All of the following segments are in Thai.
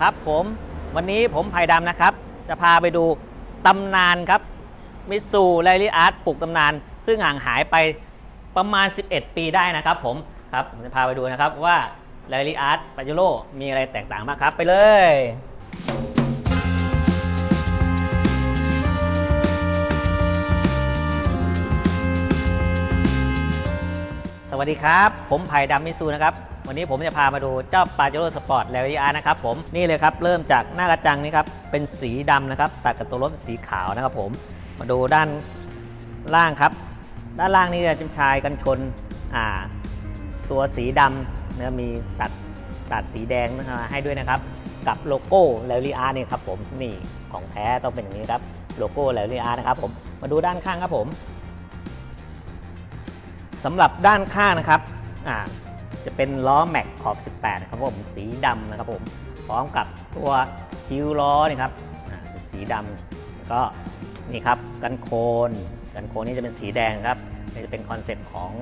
ครับผมวันนี้ผมไผ่ดำนะครับ จะพาไปดูตำนานครับมิตซูไลลิอาร์ตปลูกตำนาน ซึ่งห่างหายไปประมาณ 11 ปีได้นะครับผมครับผมจะพาไปดูนะครับว่าไลลิอาร์ตปาเจโร่มีอะไรแตกต่างบ้างครับ ไปเลยสวัสดีครับ ผมไผ่ดำมิตซูนะครับ วันนี้ผมจะพามาดูเจ้าปาเจโร่สปอร์ตแลวิอาร์นะครับผมนี่เลยครับเริ่มจากหน้ากระจังนี่ครับเป็นสีดำนะครับตัดกับตัวรถสีขาวนะครับผมมาดูด้านล่างครับ ด้านล่างนี่จะเป็นชายกันชนอ่าตัวสีดำเนะมีตัดตัดสีแดงนะฮะให้ด้วยนะครับ กับโลโก้แลวิอาร์นี่ครับผมนี่ของแท้ต้องเป็นอย่างนี้ครับโลโก้แลวิอาร์นะครับผมมาดูด้านข้างครับผมสำหรับด้านข้างนะครับอ่า จะเป็นล้อแม็กขอบ 18 นะครับผมสีดำนะครับผมพร้อมกับตัวคิ้วล้อนี่ครับสีดำแล้วก็นี่ครับกันโคนกันโคนนี่จะเป็นสีแดงครับนี่จะเป็นคอนเซ็ปต์ของ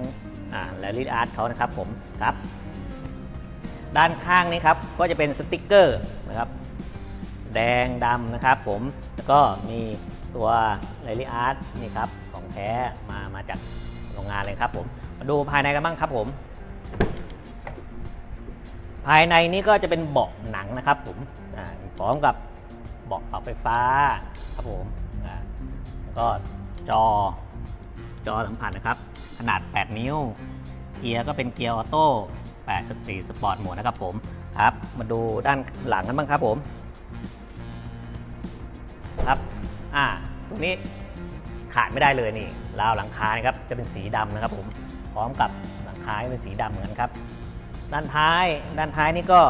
แลลิอาร์ตเขานะครับผมครับ ด้านข้างนี้ครับก็จะเป็นสติกเกอร์นะครับแดงดำนะครับผมแล้วก็มีตัวไลลิอาร์ตนี่ครับของแท้มามาจากโรงงานเลยครับผม มาดูภายในกันบ้างครับผม ภายในนี้ก็จะเป็นเบาะหนังนะครับผมพร้อมกับเบาะปรับไฟฟ้าครับผมแล้วก็จอจอสัมผัสนะครับ ขนาด 8 นิ้ว เกียร์ก็เป็นเกียร์ออโต้8สปีดสปอร์ตโหมดนะครับผมครับ มาดูด้านหลังกันบ้างครับผมครับอ่าตรงนี้ขาดไม่ได้เลยนี่ราวหลังคานะครับจะเป็นสีดำนะครับผมพร้อมกับหลังคาเป็นสีดำเหมือนกันครับ ด้านท้าย ด้านท้ายนี่ก็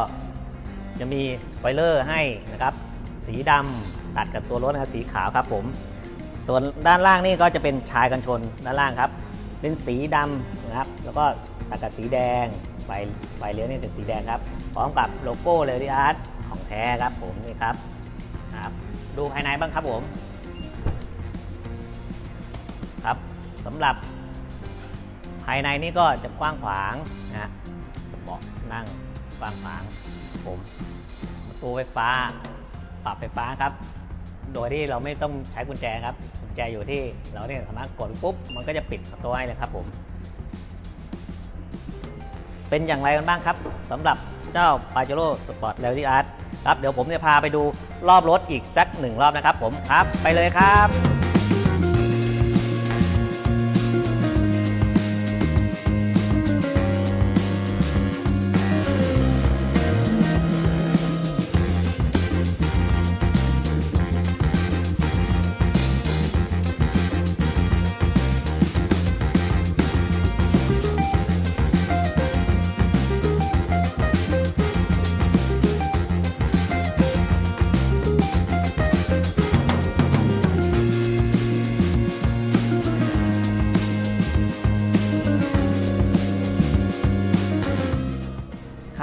จะมีสปอยเลอร์ให้นะครับ สีดำตัดกับตัวรถนะครับสีขาวครับผม ส่วนด้านล่างนี่ก็จะเป็นชายกันชนด้านล่างครับ เป็นสีดำนะครับ แล้วก็ตัดกับสีแดงไฟไฟเลี้ยวนี่เป็นสีแดงครับ พร้อมกับโลโก้เลดี้อาร์ตของแท้ครับผมนี่ครับครับ ดูภายในบ้างครับผม ครับสำหรับภายในนี่ก็จะกว้างขวางนะฮะ เบาะนั่งกว้างขวางผมประตูไฟฟ้า ปรับไฟฟ้าครับ โดยที่เราไม่ต้องใช้กุญแจครับ กุญแจอยู่ที่เราเนี่ยสามารถกดปุ๊บ มันก็จะปิดประตูให้เลยครับผม เป็นอย่างไรกันบ้างครับสำหรับเจ้า p a j e r o Sport r a l l y Art ครับ เดี๋ยวผมจะพาไปดูรอบรถอีกสักหนึ่งรอบนะครับผมครับ ไปเลยครับ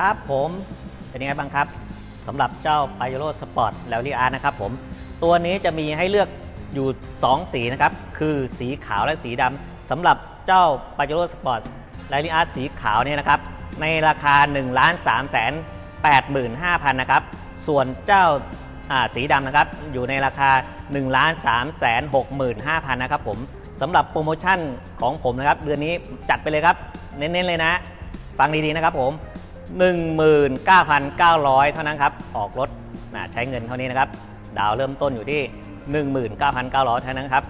ครับผมเป็นยังไงบ้างครับสำหรับเจ้า p a j e r o Sport r a l l y Art นะครับผมตัวนี้จะมีให้เลือกอยู่ 2 สีนะครับ คือสีขาวและสีดำสำหรับเจ้า p a j e r o Sport r a l l y Art สีขาวเนี่ยนะครับ ในราคา 1 3 8 5 0 0 0 นะครับ ส่วนเจ้าาสีดำนะครับ อยู่ในราคา 1 3 6 5 0 0 0 นะครับผมสำหรับโปรโมชั่นของผมนะครับ เดือนนี้จัดไปเลยครับ เน้นๆเลยนะ ฟังดีๆนะครับผม 19,900 เท่านั้นครับ ออกรถนะใช้เงินเท่านี้นะครับ ดาวเริ่มต้นอยู่ที่ 19,900 เท่านั้นครับ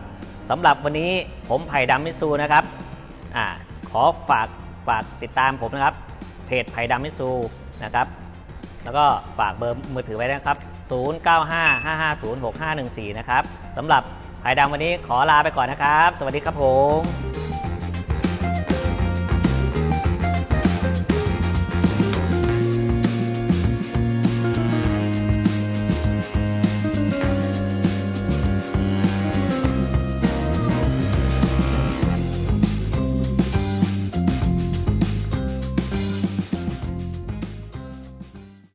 สำหรับวันนี้ผมไผ่ดำมิซูนะครับอาขอฝากฝากติดตามผมนะครับ เพจไผ่ดำมิซูนะครับ แล้วก็ฝากเบอร์มือถือไว้นะครับ 0955506514 นะครับสำหรับไผ่ดำวันนี้ขอลาไปก่อนนะครับ สวัสดีครับผม